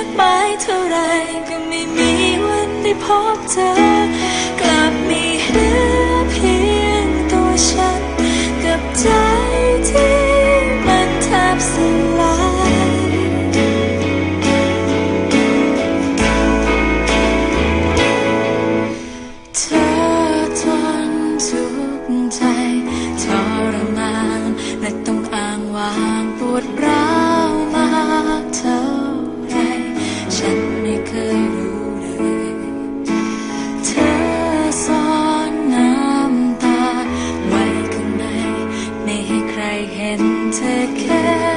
ากมายเท่าไรก็ไม่มีวันได้พบเธอ กลับมีเหลือเพียงตัวฉัน กับใจที่มันแทบสลายเธอทนทุกใจทรมานและต้องอ้างวางปวดร้าว care.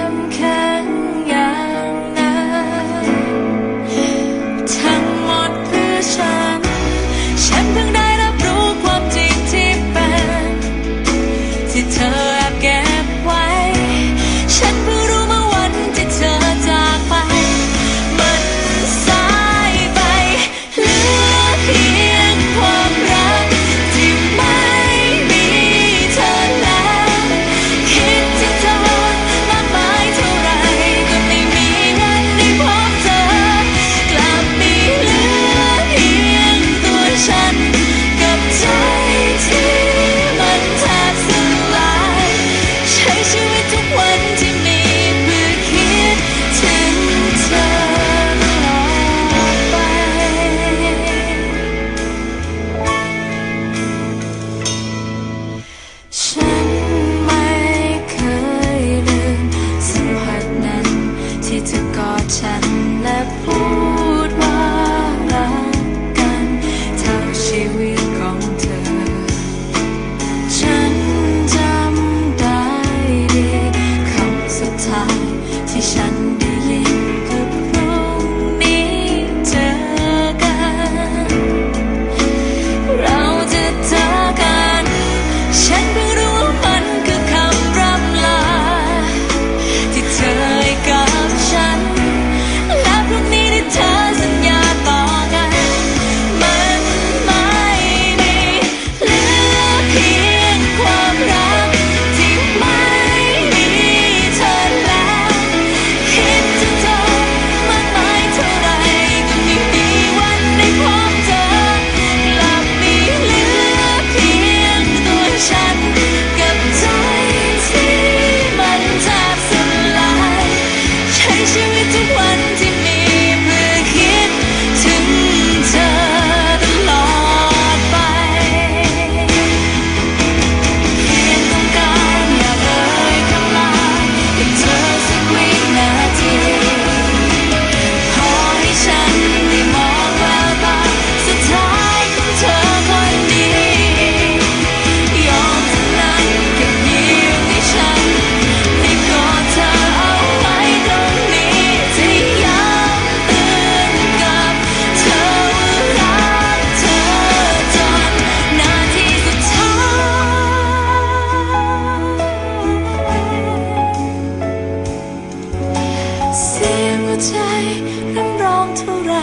ใร่ำร้องเท่าไร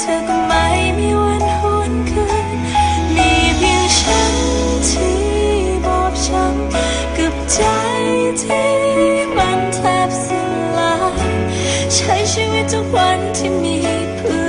เธอก็ไม่มีวันหวนคืนมีเพียงฉันที่บอบช้ำกับใจที่มันแทบสลายใช้ชีวิตทุกวันที่มีเพื่อ